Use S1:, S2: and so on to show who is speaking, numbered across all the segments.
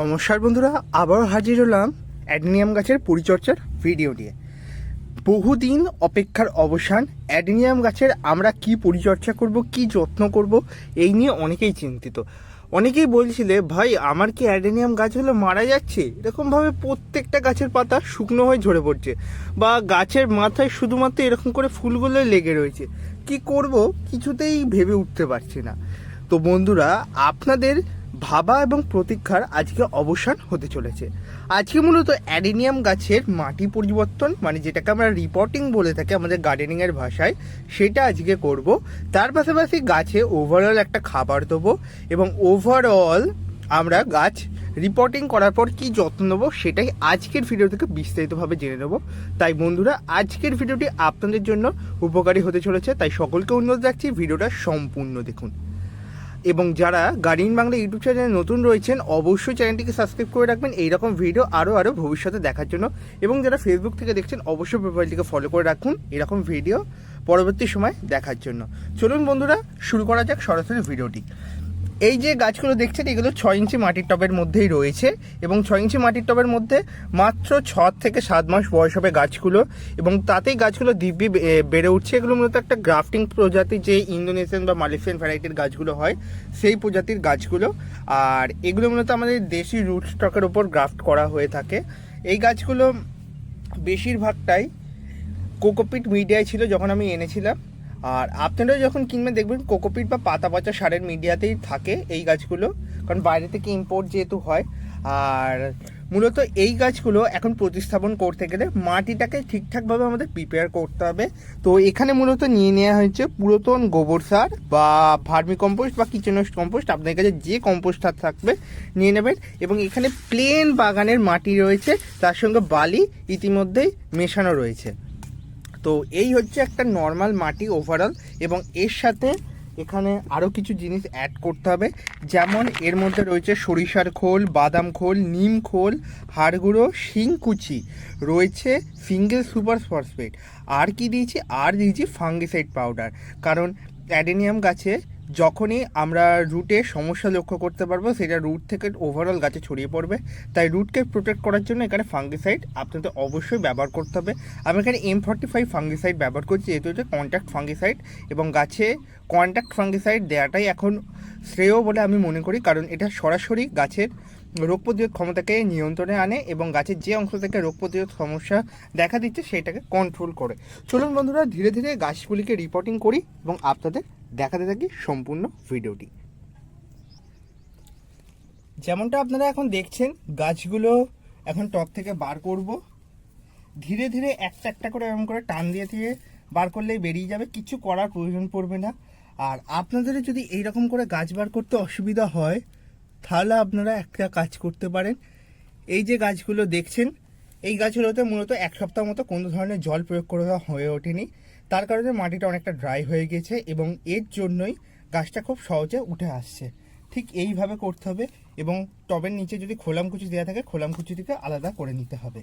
S1: নমস্কার বন্ধুরা, আবারও হাজির হলাম অ্যাডেনিয়াম গাছের পরিচর্যার ভিডিও নিয়ে। বহুদিন অপেক্ষার অবসান, অ্যাডেনিয়াম গাছের আমরা কি পরিচর্যা করব, কি যত্ন করব, এই নিয়ে অনেকেই চিন্তিত। অনেকেই বলছিলে, ভাই, আমার কি অ্যাডেনিয়াম গাছগুলো মারা যাচ্ছে? এরকমভাবে প্রত্যেকটা গাছের পাতা শুকনো হয়ে ঝরে পড়ছে বা গাছের মাথায় শুধুমাত্র এরকম করে ফুলগুলো লেগে রয়েছে। কি করব কিছুতেই ভেবে উঠতে পারছি না। তো বন্ধুরা, আপনাদের ভাবা এবং প্রতীক্ষার আজকে অবসান হতে চলেছে। আজকে মূলত অ্যাডেনিয়াম গাছের মাটি পরিবর্তন মানে যেটাকে আমরা রিপোর্টিং বলে থাকি আমাদের গার্ডেনিংয়ের ভাষায়, সেটা আজকে করব। তার পাশাপাশি গাছে ওভারঅল একটা খাবার দেবো এবং ওভারঅল আমরা গাছ রিপোর্টিং করার পর কি যত্ন নেব সেটাই আজকের ভিডিও থেকে বিস্তারিতভাবে জেনে নেব। তাই বন্ধুরা, আজকের ভিডিওটি আপনাদের জন্য উপকারী হতে চলেছে, তাই সকলকে অনুরোধ রাখছি ভিডিওটা সম্পূর্ণ দেখুন। এবং যারা গার্ডিয়ান বাংলা ইউটিউব চ্যানেলে নতুন রয়েছেন, অবশ্যই চ্যানেলটিকে সাবস্ক্রাইব করে রাখবেন। এইরকম ভিডিও আরও আরও ভবিষ্যতে দেখার জন্য। এবং যারা ফেসবুক থেকে দেখছেন, অবশ্যই প্রোফাইলটিকে ফলো করে রাখুন এরকম ভিডিও পরবর্তী সময় দেখার জন্য। চলুন বন্ধুরা, শুরু করা যাক সরাসরি ভিডিওটি এই যে গাছগুলো দেখছেন, এগুলো ছয় ইঞ্চি মাটির টবের মধ্যেই রয়েছে এবং ছয় ইঞ্চি মাটির টবের মধ্যে মাত্র ছ থেকে সাত মাস বয়স হবে গাছগুলো এবং তাতেই গাছগুলো দিব্যি বেড়ে উঠছে। এগুলো মূলত একটা গ্রাফটিং প্রজাতি যে ইন্দোনেশিয়ান বা মালয়েশিয়ান ভ্যারাইটির গাছগুলো হয়, সেই প্রজাতির গাছগুলো। আর এগুলো মূলত আমাদের দেশি রুট স্টকের ওপর গ্রাফট করা হয়ে থাকে। এই গাছগুলো বেশিরভাগটাই কোকোপিট মিডিয়ায় ছিল যখন আমি এনেছিলাম। আর আপনারা যখন কিনবেন, দেখবেন কোকোপিট বা পাতা পচা সারের মিডিয়াতেই থাকে এই গাছগুলো, কারণ বাইরে থেকে ইম্পোর্ট যেহেতু হয়। আর মূলত এই গাছগুলো এখন প্রতিস্থাপন করতে গেলে মাটিটাকে ঠিকঠাকভাবে আমাদের প্রিপেয়ার করতে হবে। তো এখানে মূলত নিয়ে নেওয়া হয়েছে পুরাতন গোবর সার বা ভার্মি কম্পোস্ট বা কিচেন কম্পোস্ট আপনার কাছে যে কম্পোস্ট সার থাকবে, নিয়ে নেবেন। এবং এখানে প্লেন বাগানের মাটি রয়েছে, তার সঙ্গে বালি ইতিমধ্যেই মেশানো রয়েছে। তো এই হচ্ছে একটা নর্মাল মাটি ওভারঅল এবং এর সাথে এখানে আরও কিছু জিনিস অ্যাড করতে হবে। যেমন এর মধ্যে রয়েছে সরিষার খোল, বাদাম খোল, নিম খোল হাড়গুঁড়ো শিংকুচি রয়েছে সিঙ্গেল সুপার ফসফেট আর কি দিয়েছি? আর দিয়েছি ফাঙ্গিসাইড পাউডার কারণ অ্যাডেনিয়াম গাছে যখনই আমরা রুটে সমস্যা লক্ষ্য করতে পারব, সেটা রুট থেকে ওভারঅল গাছে ছড়িয়ে পড়বে। তাই রুটকে প্রোটেক্ট করার জন্য এখানে ফাঙ্গিসাইড আপনাদের অবশ্যই ব্যবহার করতে হবে। আমি এখানে এম ফর্টি ফাইভ ফাঙ্গিসাইড ব্যবহার করছি, যেহেতু হচ্ছে কন্ট্যাক্ট ফাঙ্গিসাইড এবং গাছে কন্ট্যাক্ট ফাঙ্গিসাইড দেওয়াটাই এখন শ্রেয় বলে আমি মনে করি, কারণ এটা সরাসরি গাছের রোগ প্রতিরোধ ক্ষমতাকে নিয়ন্ত্রণে আনে এবং গাছের যে অংশ থেকে রোগ প্রতিরোধ সমস্যা দেখা দিচ্ছে, সেটাকে কন্ট্রোল করে। চলুন বন্ধুরা, ধীরে ধীরে গাছগুলিকে রিপোর্টিং করি এবং আপনাদের দেখাতে থাকি সম্পূর্ণ ভিডিওটি। যেমনটা আপনারা এখন দেখছেন, গাছগুলো এখন টপ থেকে বার করব। ধীরে ধীরে একটা একটা করে এরকম করে টান দিয়ে দিয়ে বার করলেই বেরিয়ে যাবে, কিছু করার প্রয়োজন পড়বে না। আর আপনাদের যদি এইরকম করে গাছ বার করতে অসুবিধা হয়, তাহলে আপনারা একটা কাজ করতে পারেন। এই যে গাছগুলো দেখছেন এই গাছগুলোতে মূলত এক সপ্তাহ মতো কোনো ধরনের জল প্রয়োগ করা হয়ে ওঠেনি। তার কারণে মাটিটা অনেকটা ড্রাই হয়ে গেছে এবং এর জন্যই গাছটা খুব সহজে উঠে আসছে। ঠিক এইভাবে করতে হবে এবং টবের নিচে যদি খোলামকুচি দেওয়া থাকে, খোলামকুচিটিকে আলাদা করে নিতে হবে।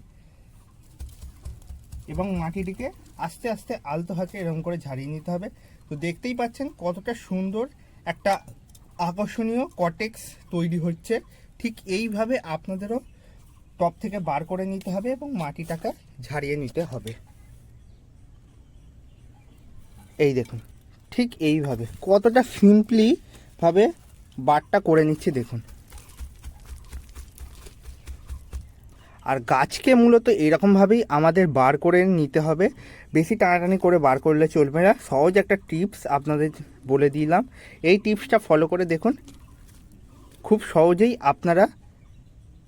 S1: এবং মাটিটিকে আস্তে আস্তে আলতো হাতে এরকম করে ঝাড়িয়ে নিতে হবে। তো দেখতেই পাচ্ছেন কতটা সুন্দর একটা আকর্ষণীয় কটেক্স তৈরি হচ্ছে। ঠিক এইভাবে আপনাদেরও টপ থেকে বার করে নিতে হবে এবং মাটিটাকে ঝাড়িয়ে নিতে হবে। এই দেখুন, ঠিক এইভাবে, কতটা সিম্পলি ভাবে বারটা করে নিচ্ছে দেখুন। আর গাছকে মূলত এরকমভাবেই আমাদের বার করে নিতে হবে। বেশি টানাটানি করে বার করলে চলবে না। সহজ একটা টিপস আপনাদের বলে দিলাম। এই টিপসটা ফলো করে দেখুন। খুব সহজেই আপনারা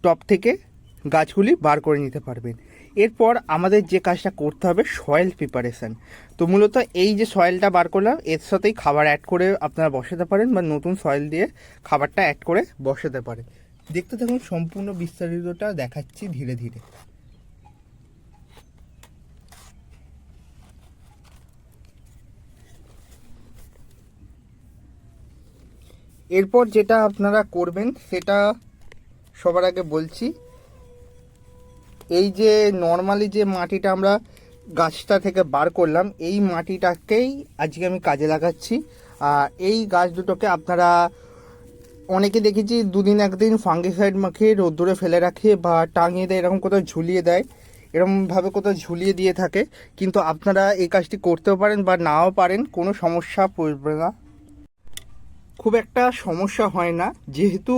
S1: টপ থেকে গাছগুলি বার করে নিতে পারবেন। এরপর আমাদের যে কাজটা করতে হবে সয়েল প্রিপারেশান তো মূলত এই যে সয়েলটা বার করলাম, এর সাথেই খাবার অ্যাড করে আপনারা বসাতে পারেন বা নতুন সয়েল দিয়ে খাবারটা অ্যাড করে বসাতে পারেন। দেখতে থাকুন, সম্পূর্ণ বিস্তারিতটা দেখাচ্ছি ধীরে ধীরে। এরপর যেটা আপনারা করবেন, সেটা সবার আগে বলছি এই যে নর্মালি যে মাটিটা আমরা গাছটা থেকে বার করলাম, এই মাটিটাকেই আজকে আমি কাজে লাগাচ্ছি। আর এই গাছ দুটোকে আপনারা অনেকে দেখেছি দুদিন একদিন ফাঙ্গিসাইড মাখিয়ে রোদ্দুরে ফেলে রাখে বা টাঙিয়ে দেয়, এরকম কোথাও ঝুলিয়ে দেয় এরকমভাবে কোথাও ঝুলিয়ে দিয়ে থাকে। কিন্তু আপনারা এই কাজটি করতেও পারেন বা নাও পারেন, কোনো সমস্যা পড়বে না। খুব একটা সমস্যা হয় না। যেহেতু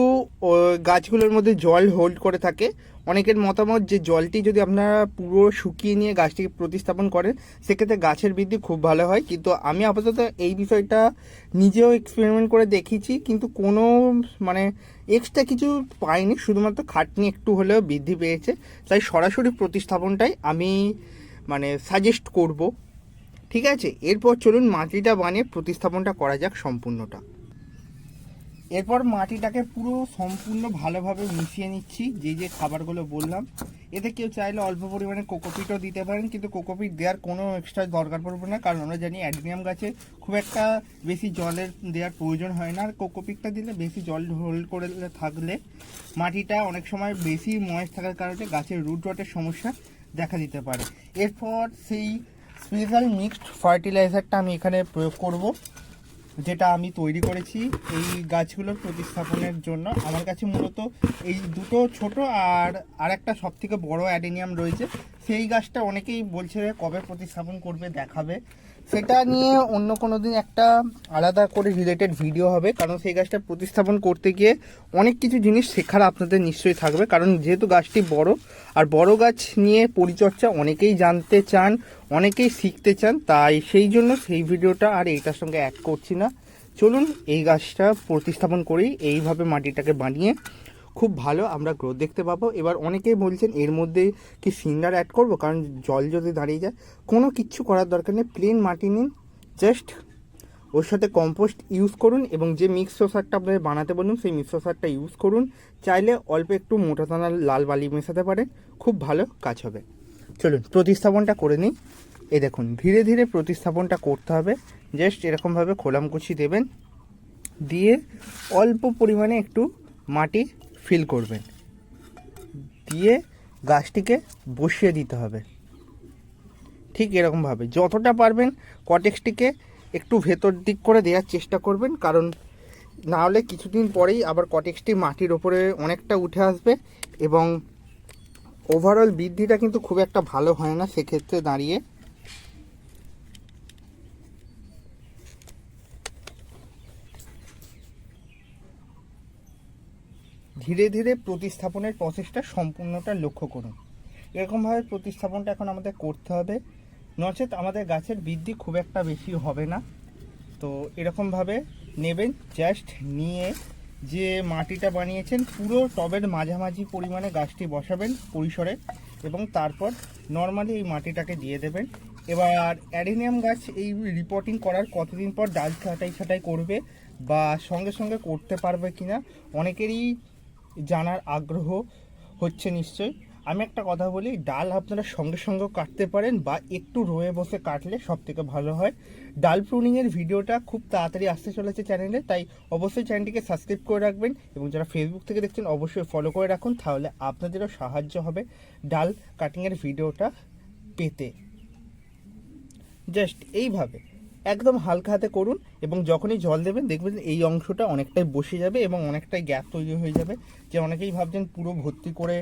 S1: গাছগুলোর মধ্যে জল হোল্ড করে থাকে অনেকের মতামত যে জলটি যদি আপনারা পুরো শুকিয়ে নিয়ে গাছটিকে প্রতিস্থাপন করেন, সেক্ষেত্রে গাছের বৃদ্ধি খুব ভালো হয়। কিন্তু আমি আপাতত এই বিষয়টা নিজেও এক্সপেরিমেন্ট করে দেখিয়েছি, কিন্তু কোনো মানে এক্সট্রা কিছু পাইনি। শুধুমাত্র খাটনি একটু হলেও বৃদ্ধি পেয়েছে। তাই সরাসরি প্রতিস্থাপনটাই আমি মানে সাজেস্ট করব। ঠিক আছে? এরপর চলুন মাটিটা বানিয়ে প্রতিস্থাপনটা করা যাক সম্পূর্ণটা। এরপর মাটিটাকে পুরো সম্পূর্ণ ভালোভাবে মিশিয়ে নিচ্ছি, যে যে খাবারগুলো বললাম। এতে কেউ চাইলে অল্প পরিমাণে কোকোপিটও দিতে পারেন, কিন্তু কোকোপিট দেওয়ার কোনো এক্সট্রা দরকার পড়বে না, কারণ আমরা জানি অ্যাডমিয়াম গাছে খুব একটা বেশি জলের দেওয়ার প্রয়োজন হয় না। আর কোকোপিটটা দিলে বেশি জল হোল্ড করে থাকলে মাটিটা অনেক সময় বেশি ময়েস থাকার কারণে গাছের রুট রটের সমস্যা দেখা দিতে পারে। এরপর সেই স্পেশাল মিক্সড ফার্টিলাইজারটা আমি এখানে প্রয়োগ করব। যেটা আমি তৈরি করেছি এই গাছগুলোর প্রতিস্থাপনের জন্য। আমার কাছে মূলত এই দুটো ছোট আর আর একটা সব থেকে বড় অ্যাডেনিয়াম রয়েছে। সেই গাছটা অনেকেই বলছে কবে প্রতিস্থাপন করবে, দেখাবে। সেটা নিয়ে অন্য কোনো দিন একটা আলাদা করে রিলেটেড ভিডিও হবে, কারণ সেই গাছটা প্রতিস্থাপন করতে গিয়ে অনেক কিছু জিনিস শেখার আপনাদের নিশ্চয়ই থাকবে। কারণ যেহেতু গাছটি বড়, আর বড় গাছ নিয়ে পরিচর্যা অনেকেই জানতে চান, অনেকেই শিখতে চান, তাই সেই জন্য সেই ভিডিওটা আর এইটার সঙ্গে অ্যাড করছি না। চলুন এই গাছটা প্রতিস্থাপন করি, এইভাবে মাটিটাকে বানিয়ে খুব ভালো, আমরা গ্রোথ দেখতে পাবো। এবার অনেকেই বলছেন, এর মধ্যে কি সিন্ডার অ্যাড করব? কারণ জল যদি দাঁড়িয়ে যায়, কোনো কিচ্ছু করার দরকার নেই। প্লেন মাটি নিন জাস্ট ওর সাথে কম্পোস্ট ইউজ করুন এবং যে মিক্স সারটা আপনাদের বানাতে বলুন সেই মিক্স সারটা ইউজ করুন। চাইলে অল্প একটু মোটা দানার লাল বালি মেশাতে পারেন। খুব ভালো কাজ হবে। চলুন, প্রতিস্থাপনটা করে নিই। এ দেখুন, ধীরে ধীরে প্রতিস্থাপনটা করতে হবে। জাস্ট এরকমভাবে খোলামকুচি দেবেন। দিয়ে অল্প পরিমাণে একটু মাটি ফিল করবেন দিয়ে গাছটিকে বসিয়ে দিতে হবে। ঠিক এরকমভাবে যতটা পারবেন কটেক্সটিকে একটু ভেতর দিক করে দেওয়ার চেষ্টা করবেন। কারণ না হলে কিছুদিন পরেই আবার কটেক্সটি মাটির ওপরে অনেকটা উঠে আসবে এবং ওভারঅল বৃদ্ধিটা কিন্তু খুব একটা ভালো হয় না। সেক্ষেত্রে দাঁড়িয়ে ধীরে ধীরে প্রতিস্থাপনের প্রসেসটা সম্পূর্ণটা লক্ষ্য করুন। এরকমভাবে প্রতিস্থাপনটা এখন আমাদের করতে হবে। নচেত আমাদের গাছের বৃদ্ধি খুব একটা বেশি হবে না। তো এরকমভাবে নেবেন জাস্ট নিয়ে যে মাটিটা বানিয়েছেন, পুরো টবের মাঝামাঝি পরিমাণে গাছটি বসাবেন পরিসরে এবং তারপর নর্মালি এই মাটিটাকে দিয়ে দেবেন। এবার অ্যাডেনিয়াম গাছ এই রিপোর্টিং করার কতদিন পর ডাল ছাঁটাই ছাঁটাই করবে বা সঙ্গে সঙ্গে করতে পারবে কিনা, অনেকেরই জানার আগ্রহ হচ্ছে নিশ্চয়ই। আমি একটা কথা বলি, ডাল আপনারা সঙ্গে সঙ্গে কাটতে পারেন বা একটু রয়ে বসে কাটলে সব থেকে ভালো হয়। ডাল প্রুনিংয়ের ভিডিওটা খুব তাড়াতাড়ি আসতে চলেছে চ্যানেলে তাই অবশ্যই চ্যানেলটিকে সাবস্ক্রাইব করে রাখবেন এবং যারা ফেসবুক থেকে দেখছেন, অবশ্যই ফলো করে রাখুন, তাহলে আপনাদেরও সাহায্য হবে ডাল কাটিংয়ের ভিডিওটা পেতে। জাস্ট এইভাবে, একদম হালকা হাতে করুন। এবং যখনই জল দেবেন, দেখবেন এই অংশটা অনেকটাই বসে যাবে এবং অনেকটাই গ্যাপ তৈরি হয়ে যাবে। যে অনেকেই ভাবছেন পুরো ভর্তি করে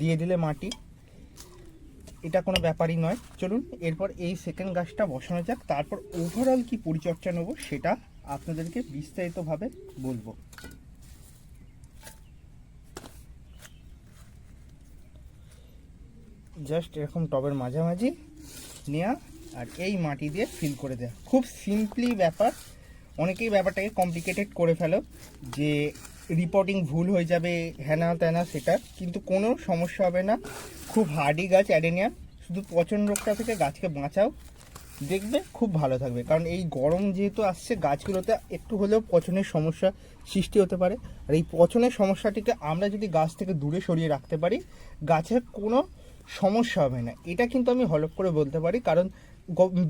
S1: দিয়ে দিলে মাটি। এটা কোনো ব্যাপারই নয়। চলুন, এরপর এই সেকেন্ড গাছটা বসানো যাক। তারপর ওভারঅল কি পরিচর্যা নেব সেটা আপনাদেরকে বিস্তারিতভাবে বলব। জাস্ট এরকম টবের মাঝামাঝি নেওয়া আর এই মাটি দিয়ে ফিল করে দেওয়া খুব সিম্পলি ব্যাপার। অনেকেই ব্যাপারটাকে কমপ্লিকেটেড করে ফেলো, যে রিপোর্টিং ভুল হয়ে যাবে হ্যানা ত্যানা সেটা, কিন্তু কোনো সমস্যা হবে না। খুব হার্ডি গাছ, অ্যাডেনিয়াম। শুধু পচন রোগটা থেকে গাছকে বাঁচাও। দেখবে খুব ভালো থাকবে। কারণ এই গরম যেহেতু আসছে, গাছগুলোতে একটু হলেও পচনের সমস্যা সৃষ্টি হতে পারে। আর এই পচনের সমস্যাটিকে আমরা যদি গাছ থেকে দূরে সরিয়ে রাখতে পারি, গাছের কোনো সমস্যা হবে না। এটা কিন্তু আমি হলপ করে বলতে পারি। কারণ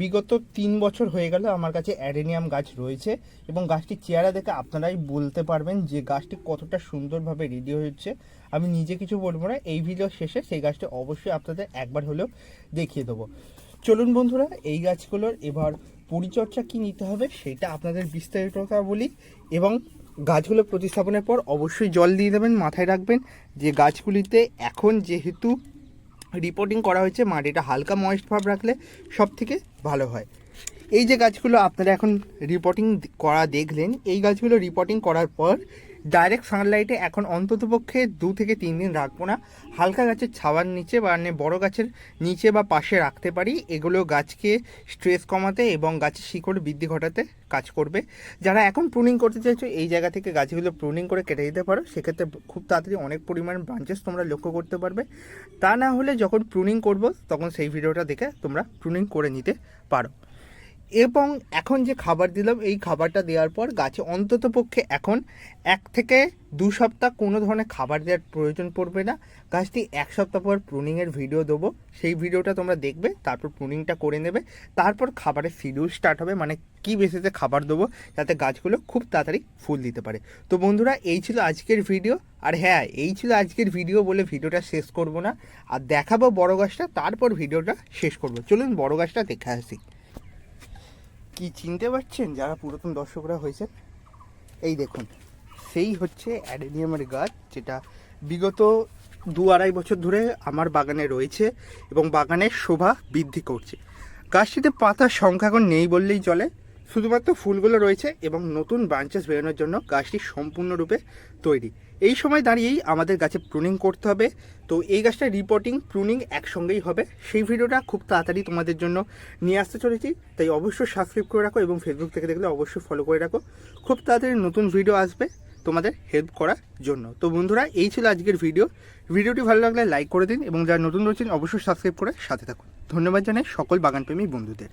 S1: বিগত তিন বছর হয়ে গেল আমার কাছে অ্যাডেনিয়াম গাছ রয়েছে এবং গাছটির চেহারা দেখে আপনারাই বলতে পারবেন যে গাছটি কতটা সুন্দরভাবে রেডি হয়েছে। আমি নিজে কিছু বলব না, এই ভিডিও শেষে সেই গাছটি অবশ্যই আপনাদের একবার হলেও দেখিয়ে দেবো। চলুন বন্ধুরা, এই গাছগুলোর এবার পরিচর্যা কি নিতে হবে সেটা আপনাদের বিস্তারিততা বলি এবং গাছগুলো প্রতিস্থাপনের পর অবশ্যই জল দিয়ে দেবেন, মাথায় রাখবেন যে গাছগুলিতে এখন যেহেতু রিপোর্টিং করা হয়েছে মাটিটা হালকা ময়েস্ট ভাব রাখলে সব থেকে ভালো হয়। এই যে গাছগুলো আপনারা এখন রিপোর্টিং করা দেখলেন, এই গাছগুলো রিপোর্টিং করার পর ডাইরেক্ট সানলাইটে এখন অন্ততপক্ষে দু থেকে তিন দিন রাখব না। হালকা গাছের ছাওয়ার নিচে বা মানে বড় গাছের নিচে বা পাশে রাখতে পারি। এগুলো গাছকে স্ট্রেস কমাতে এবং গাছের শিকড় বৃদ্ধি ঘটাতে কাজ করবে। যারা এখন প্রুনিং করতে চাইছো, এই জায়গা থেকে গাছগুলো প্রুনিং করে কেটে দিতে পারো। সেক্ষেত্রে খুব তাড়াতাড়ি অনেক পরিমাণ ব্রাঞ্চেস তোমরা লক্ষ্য করতে পারবে। তা না হলে যখন প্রুনিং করব, তখন সেই ভিডিওটা দেখে তোমরা প্রুনিং করে নিতে পারো। এবং এখন যে খাবার দিলাম, এই খাবারটা দেওয়ার পর গাছে অন্তত পক্ষে এখন এক থেকে দু সপ্তাহ কোনো ধরনের খাবার দেওয়ার প্রয়োজন পড়বে না। গাছটি এক সপ্তাহ পর প্রুনিংয়ের ভিডিও দেবো। সেই ভিডিওটা তোমরা দেখবে, তারপর প্রুনিংটা করে নেবে। তারপর খাবারের শিডিউল স্টার্ট হবে মানে কি বেসিসে খাবার দেবো, যাতে গাছগুলো খুব তাড়াতাড়ি ফুল দিতে পারে। তো বন্ধুরা, এই ছিল আজকের ভিডিও আর হ্যাঁ এই ছিল আজকের ভিডিও বলে ভিডিওটা শেষ করব না। আর দেখাবো বড় গাছটা, তারপর ভিডিওটা শেষ করব। চলুন বড় গাছটা দেখে আসি। কি চিনতে পারছেন? যারা পুরাতন দর্শকরা হয়েছেন, এই দেখুন। সেই হচ্ছে অ্যাডেনিয়ামের গাছ, যেটা বিগত দু আড়াই বছর ধরে আমার বাগানে রয়েছে এবং বাগানের শোভা বৃদ্ধি করছে। গাছটিতে পাতার সংখ্যা এখন নেই বললেই চলে। শুধুমাত্র ফুলগুলো রয়েছে এবং নতুন ব্রাঞ্চেস বেরোনোর জন্য গাছটি সম্পূর্ণরূপে তৈরি। এই সময় দাঁড়িয়েই আমাদের গাছে প্রুনিং করতে হবে। তো এই গাছটা রিপোর্টিং প্রুনিং একসঙ্গেই হবে। সেই ভিডিওটা খুব তাড়াতাড়ি তোমাদের জন্য নিয়ে আসতে চলেছি। তাই অবশ্যই সাবস্ক্রাইব করে রাখো এবং ফেসবুক থেকে দেখলে অবশ্যই ফলো করে রাখো। খুব তাড়াতাড়ি নতুন ভিডিও আসবে তোমাদের হেল্প করার জন্য। তো বন্ধুরা, এই ছিল আজকের ভিডিও ভিডিওটি ভালো লাগলে লাইক করে দিন এবং যারা নতুন রয়েছেন অবশ্যই সাবস্ক্রাইব করে সাথে থাকুন। ধন্যবাদ জানাই সকল বাগানপ্রেমী বন্ধুদের।